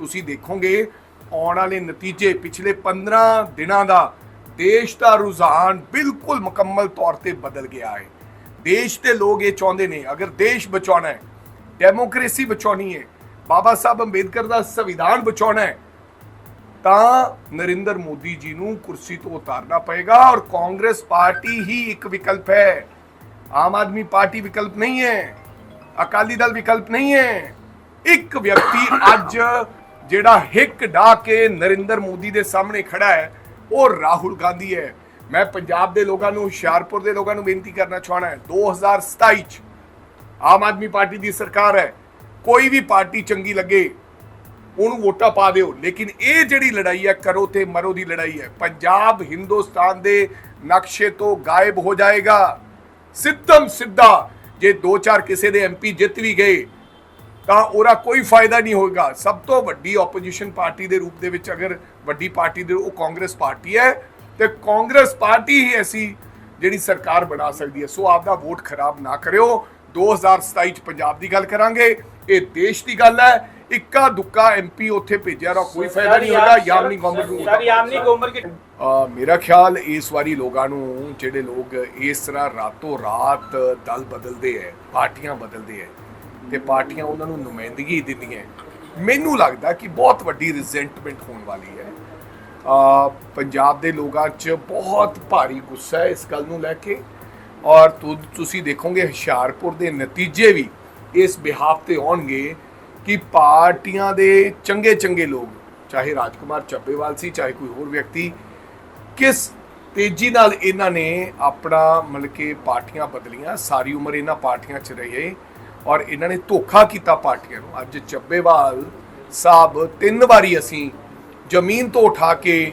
ਤੁਸੀਂ ਦੇਖੋਗੇ, ਆਉਣ ਵਾਲੇ ਨਤੀਜੇ ਪਿਛਲੇ 15 ਦਿਨਾਂ ਦਾ ਦੇਸ਼ ਦਾ ਰੁਝਾਨ ਬਿਲਕੁਲ ਮੁਕੰਮਲ ਤੌਰ ਤੇ ਬਦਲ ਗਿਆ ਹੈ। ਦੇਸ਼ ਦੇ ਲੋਕ ਇਹ ਚਾਹੁੰਦੇ ਨੇ, ਅਗਰ ਦੇਸ਼ ਬਚਾਉਣਾ ਹੈ, ਡੈਮੋਕ੍ਰੇਸੀ ਬਚਾਉਣੀ ਹੈ, ਬਾਬਾ ਸਾਹਿਬ ਅੰਬੇਦਕਰ ਦਾ ਸੰਵਿਧਾਨ ਬਚਾਉਣਾ ਹੈ, ਤਾਂ ਨਰਿੰਦਰ ਮੋਦੀ ਜੀ ਨੂੰ ਕੁਰਸੀ ਤੋਂ ਉਤਾਰਨਾ ਪਏਗਾ ਔਰ ਕਾਂਗਰਸ ਪਾਰਟੀ ਹੀ ਇੱਕ ਵਿਕਲਪ ਹੈ। ਆਮ ਆਦਮੀ ਪਾਰਟੀ ਵਿਕਲਪ ਨਹੀਂ ਹੈ, ਅਕਾਲੀ ਦਲ ਵਿਕਲਪ ਨਹੀਂ ਹੈ। ਇੱਕ ਵਿਅਕਤੀ ਅੱਜ ਜਿਹੜਾ ਹਿੱਕ ਢਾ ਕੇ ਨਰਿੰਦਰ ਮੋਦੀ ਦੇ ਸਾਹਮਣੇ ਖੜਾ ਹੈ, ਉਹ ਰਾਹੁਲ ਗਾਂਧੀ ਹੈ। ਮੈਂ ਪੰਜਾਬ ਦੇ ਲੋਕਾਂ ਨੂੰ, ਹੁਸ਼ਿਆਰਪੁਰ ਦੇ ਲੋਕਾਂ ਨੂੰ ਬੇਨਤੀ ਕਰਨਾ ਚਾਹਣਾ ਹੈ 2027 ਚ ਆਮ ਆਦਮੀ ਪਾਰਟੀ ਦੀ ਸਰਕਾਰ ਹੈ। ਕੋਈ ਵੀ ਪਾਰਟੀ ਚੰਗੀ ਲੱਗੇ, ਉਹਨੂੰ ਵੋਟਾਂ ਪਾ ਦਿਓ। ਲੇਕਿਨ ਇਹ ਜਿਹੜੀ ਲੜਾਈ ਹੈ, ਕਰੋ ਤੇ ਮਰੋ ਦੀ ਲੜਾਈ ਹੈ। ਪੰਜਾਬ ਹਿੰਦੁਸਤਾਨ ਦੇ ਨਕਸ਼ੇ ਤੋਂ ਗਾਇਬ ਹੋ ਜਾਏਗਾ। ਸਿੱਧਮ ਸਿੱਧਾ, ਜੇ ਦੋ ਚਾਰ ਕਿਸੇ ਦੇ ਐਮਪੀ ਜਿੱਤ ਵੀ ਗਏ ਤਾਂ ਉਹਦਾ ਕੋਈ ਫਾਇਦਾ ਨਹੀਂ ਹੋਏਗਾ। ਸਭ ਤੋਂ ਵੱਡੀ ਆਪੋਜੀਸ਼ਨ ਪਾਰਟੀ ਦੇ ਰੂਪ ਦੇ ਵਿੱਚ ਅਗਰ ਵੱਡੀ ਪਾਰਟੀ ਦੇ ਉਹ ਕਾਂਗਰਸ ਪਾਰਟੀ ਹੈ ਤੇ ਕਾਂਗਰਸ ਪਾਰਟੀ ਹੀ ਐਸੀ ਜਿਹੜੀ ਸਰਕਾਰ ਬਣਾ ਸਕਦੀ ਹੈ। ਸੋ ਆਪਦਾ ਵੋਟ ਖਰਾਬ ਨਾ ਕਰਿਓ। 2027 ਚ ਪੰਜਾਬ ਦੀ ਗੱਲ ਕਰਾਂਗੇ। ਇਹ ਦੇਸ਼ ਦੀ ਗੱਲ ਹੈ। ਇੱਕਾ ਦੁੱਕਾ ਐਮਪੀ ਉੱਥੇ ਭੇਜਿਆ ਦਾ ਕੋਈ ਫਾਇਦਾ ਨਹੀਂ ਹੋਗਾ ਯਾਮਨੀ ਗਵਰਨਮੈਂਟ ਨੂੰ ਸਰ ਯਾਮਨੀ ਗੋਮਰ ਕੀ ਮੇਰਾ ਖਿਆਲ ਇਸ ਵਾਰੀ ਲੋਕਾਂ ਨੂੰ ਜਿਹੜੇ ਲੋਕ ਇਸ ਤਰ੍ਹਾਂ ਰਾਤੋਂ ਰਾਤ ਦਲ ਬਦਲਦੇ ਐ ਪਾਰਟੀਆਂ ਬਦਲਦੇ ਐ। ਤੇ ਪਾਰਟੀਆਂ ਉਹਨਾਂ ਨੂੰ ਨੁਮਾਇੰਦਗੀ ਦਿੰਦੀਆਂ ਮੈਨੂੰ ਲੱਗਦਾ ਕਿ ਬਹੁਤ ਵੱਡੀ ਰਿਜ਼ੈਂਟਮੈਂਟ ਹੋਣ ਵਾਲੀ ਹੈ। ਅ, ਪੰਜਾਬ ਦੇ ਲੋਕਾਂ 'ਚ ਬਹੁਤ ਭਾਰੀ ਗੁੱਸਾ ਹੈ ਇਸ ਗੱਲ ਨੂੰ ਲੈ ਕੇ। ਔਰ ਤੁਸੀਂ ਦੇਖੋਗੇ ਹੁਸ਼ਿਆਰਪੁਰ ਦੇ ਨਤੀਜੇ ਵੀ ਇਸ ਬਿਹਾਫ ਤੇ ਆਉਣਗੇ ਕਿ ਪਾਰਟੀਆਂ ਦੇ ਚੰਗੇ ਚੰਗੇ ਲੋਕ ਚਾਹੇ ਰਾਜਕੁਮਾਰ ਚੱਬੇਵਾਲ ਸੀ ਚਾਹੇ ਕੋਈ ਹੋਰ ਵਿਅਕਤੀ ਕਿਸ ਤੇਜ਼ੀ ਨਾਲ ਇਹਨਾਂ ਨੇ ਆਪਣਾ ਮਤਲਬ ਕਿ ਪਾਰਟੀਆਂ ਬਦਲੀਆਂ ਸਾਰੀ ਉਮਰ ਇਹਨਾਂ ਪਾਰਟੀਆਂ 'ਚ ਰਹੇ। ਔਰ ਇਹਨਾਂ ਨੇ ਧੋਖਾ ਕੀਤਾ ਪਾਰਟੀਆਂ ਨੂੰ। ਅੱਜ ਚੱਬੇਵਾਲ ਸਾਹਿਬ ਤਿੰਨ ਵਾਰੀ ਅਸੀਂ ਜ਼ਮੀਨ ਤੋਂ ਉਠਾ ਕੇ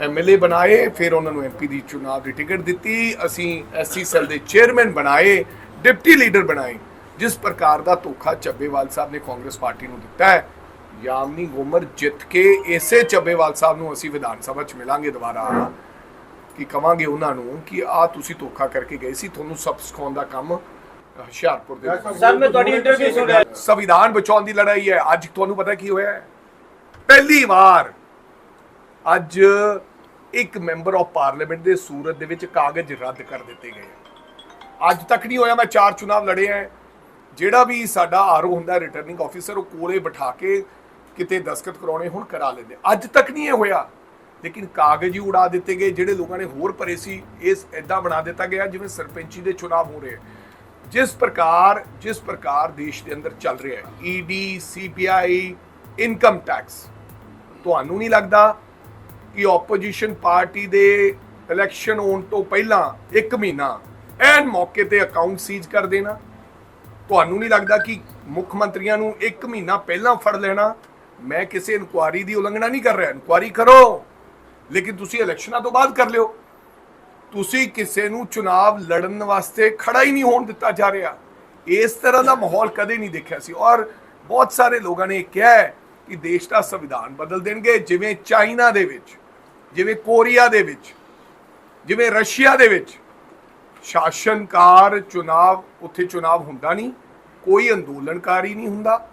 ਐਮਐਲਏ ਬਣਾਏ, ਫਿਰ ਉਹਨਾਂ ਨੂੰ ਐਮਪੀ ਦੀ ਚੁਣਾਵ ਦੀ ਟਿਕਟ ਦਿੱਤੀ, ਅਸੀਂ ਐਸਸੀ ਸੈੱਲ ਦੇ ਚੇਅਰਮੈਨ ਬਣਾਏ, ਡਿਪਟੀ ਲੀਡਰ ਬਣਾਏ, ਜਿਸ ਪ੍ਰਕਾਰ ਦਾ ਧੋਖਾ ਚੱਬੇਵਾਲ ਸਾਹਿਬ ਨੇ ਕਾਂਗਰਸ ਪਾਰਟੀ ਨੂੰ ਦਿੱਤਾ ਹੈ। ਯਾਮਨੀ ਗੋਮਰ ਜਿੱਤ ਕੇ ਇਸੇ ਚੱਬੇਵਾਲ ਸਾਹਿਬ ਨੂੰ ਅਸੀਂ ਵਿਧਾਨ ਸਭਾ 'ਚ ਮਿਲਾਂਗੇ ਦੁਬਾਰਾ। ਕਿ ਕਵਾਂਗੇ ਉਹਨਾਂ ਨੂੰ ਕਿ ਆ ਤੁਸੀਂ ਧੋਖਾ ਕਰਕੇ ਗਏ ਸੀ, ਤੁਹਾਨੂੰ ਸਭ ਸਿਖਾਉਣ ਦਾ ਕੰਮ ਹੁਸ਼ਿਆਰਪੁਰ ਦੇ ਸਰ ਮੈਂ ਤੁਹਾਡੀ ਇੰਟਰਵਿਊ ਸੁਣ ਰਿਹਾ ਸੰਵਿਧਾਨ ਬਚਾਉਣ ਦੀ ਲੜਾਈ ਹੈ। ਅੱਜ ਤੁਹਾਨੂੰ ਪਤਾ ਕੀ ਹੋਇਆ ਹੈ? ਪਹਿਲੀ ਵਾਰ ਅੱਜ ਇੱਕ ਮੈਂਬਰ ਆਫ ਪਾਰਲੀਮੈਂਟ ਦੇ ਸੂਰਤ ਦੇ ਵਿੱਚ ਕਾਗਜ਼ ਰੱਦ ਕਰ ਦਿੱਤੇ ਗਏ। ਅੱਜ ਤੱਕ ਨਹੀਂ ਹੋਇਆ ਮੈਂ ਚਾਰ ਚੁਣਾਵ ਲੜੇ ਆ ਜਿਹੜਾ ਵੀ ਸਾਡਾ ਆਰਓ ਹੁੰਦਾ ਰਿਟਰਨਿੰਗ ਆਫੀਸਰ ਉਹ ਕੋਲੇ ਬਿਠਾ ਕੇ ਕਿਤੇ ਦਸਖਤ ਕਰਾਉਣੇ ਹੁਣ ਕਰਾ ਲੈਂਦੇ ਅੱਜ ਤੱਕ ਨਹੀਂ ਇਹ ਹੋਇਆ। ਲੇਕਿਨ ਕਾਗਜ਼ ਹੀ ਉਡਾ ਦਿੱਤੇ ਗਏ ਜਿਹੜੇ ਲੋਕਾਂ ਨੇ ਹੋਰ ਭਰੇ ਸੀ ਇਸ ਐਦਾਂ ਬਣਾ ਦਿੱਤਾ ਗਿਆ ਜਿਵੇਂ ਸਰਪੰਚੀ ਦੇ ਚੁਣਾਵ ਹੋ ਰਹੇ। ਜਿਸ ਪ੍ਰਕਾਰ ਜਿਸ ਪ੍ਰਕਾਰ ਦੇਸ਼ ਦੇ ਅੰਦਰ ਚੱਲ ਰਿਹਾ ਹੈ ਈਡੀ ਸੀਬੀਆਈ ਇਨਕਮ ਟੈਕਸ ਤੁਹਾਨੂੰ ਨਹੀਂ ਲੱਗਦਾ ਕਿ ਆਪੋਜੀਸ਼ਨ ਪਾਰਟੀ ਦੇ ਇਲੈਕਸ਼ਨ ਹੋਣ ਤੋਂ ਪਹਿਲਾਂ 1 ਮਹੀਨਾ ਐਨ ਮੌਕੇ ਤੇ ਅਕਾਊਂਟ ਸੀਜ਼ ਕਰ ਦੇਣਾ? ਤੁਹਾਨੂੰ ਨਹੀਂ ਲੱਗਦਾ ਕਿ ਮੁੱਖ ਮੰਤਰੀਆਂ ਨੂੰ 1 ਮਹੀਨਾ ਪਹਿਲਾਂ ਫੜ ਲੈਣਾ? ਮੈਂ ਕਿਸੇ ਇਨਕੁਆਰੀ ਦੀ ਉਲੰਘਣਾ ਨਹੀਂ ਕਰ ਰਿਹਾ। ਇਨਕੁਆਰੀ ਕਰੋ, ਲੇਕਿਨ ਤੁਸੀਂ ਇਲੈਕਸ਼ਨਾਂ ਤੋਂ ਬਾਅਦ ਕਰ ਲਿਓ। ਤੁਸੀਂ ਕਿਸੇ ਨੂੰ ਚੁਣਾਵ ਲੜਨ ਵਾਸਤੇ ਖੜਾ ਹੀ ਨਹੀਂ ਹੋਣ ਦਿੱਤਾ ਜਾ ਰਿਹਾ। ਇਸ ਤਰ੍ਹਾਂ ਦਾ ਮਾਹੌਲ ਕਦੇ ਨਹੀਂ ਦੇਖਿਆ ਸੀ। ਔਰ ਬਹੁਤ ਸਾਰੇ ਲੋਕਾਂ ਨੇ ਕਿਹਾ ਕਿ ਦੇਸ਼ ਦਾ ਸੰਵਿਧਾਨ ਬਦਲ ਦੇਣਗੇ, ਜਿਵੇਂ ਚਾਈਨਾ ਦੇ ਵਿੱਚ, ਜਿਵੇਂ ਕੋਰੀਆ ਦੇ ਵਿੱਚ, ਜਿਵੇਂ ਰਸ਼ੀਆ ਦੇ ਵਿੱਚ। ਸ਼ਾਸਨਕਾਰ ਚੁਣਾਵ, ਉੱਥੇ ਚੁਣਾਵ ਹੁੰਦਾ ਨਹੀਂ। ਕੋਈ ਅੰਦੋਲਨਕਾਰੀ ਨਹੀਂ ਹੁੰਦਾ।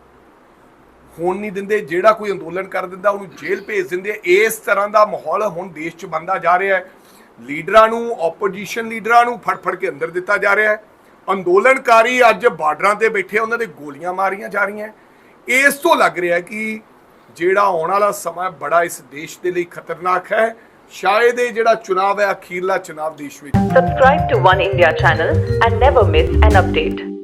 ਹੋਣ ਨਹੀਂ ਦਿੰਦੇ। ਜਿਹੜਾ ਕੋਈ ਅੰਦੋਲਨ ਕਰ ਦਿੰਦਾ, ਉਹਨੂੰ ਜੇਲ੍ਹ ਭੇਜ ਦਿੰਦੇ ਇਸ ਤਰ੍ਹਾਂ ਦਾ ਮਾਹੌਲ ਹੁਣ ਦੇਸ਼ 'ਚ ਬਣਦਾ ਜਾ ਰਿਹਾ ਹੈ। ਲੀਡਰਾਂ ਨੂੰ ਆਪੋਜੀਸ਼ਨ ਲੀਡਰਾਂ ਨੂੰ ਫੜ ਫੜ ਕੇ ਅੰਦਰ ਦਿੱਤਾ ਜਾ ਰਿਹਾ ਹੈ। ਅੰਦੋਲਨਕਾਰੀ ਅੱਜ ਬਾਰਡਰਾਂ ਤੇ ਬੈਠੇ ਆ, ਉਹਨਾਂ ਦੇ ਗੋਲੀਆਂ ਮਾਰੀਆਂ ਜਾ ਰਹੀਆਂ ਇਸ ਤੋਂ ਲੱਗ ਰਿਹਾ ਕਿ ਜਿਹੜਾ ਆਉਣ ਵਾਲਾ ਸਮਾਂ ਬੜਾ ਇਸ ਦੇਸ਼ ਦੇ ਲਈ ਖਤਰਨਾਕ ਹੈ। ਸ਼ਾਇਦ ਇਹ ਜਿਹੜਾ ਚੁਣਾਵ ਹੈ ਅਖੀਰਲਾ ਚੁਣਾਵ ਦੇਸ਼ ਵਿੱਚ। Subscribe to One India channel and never miss an update.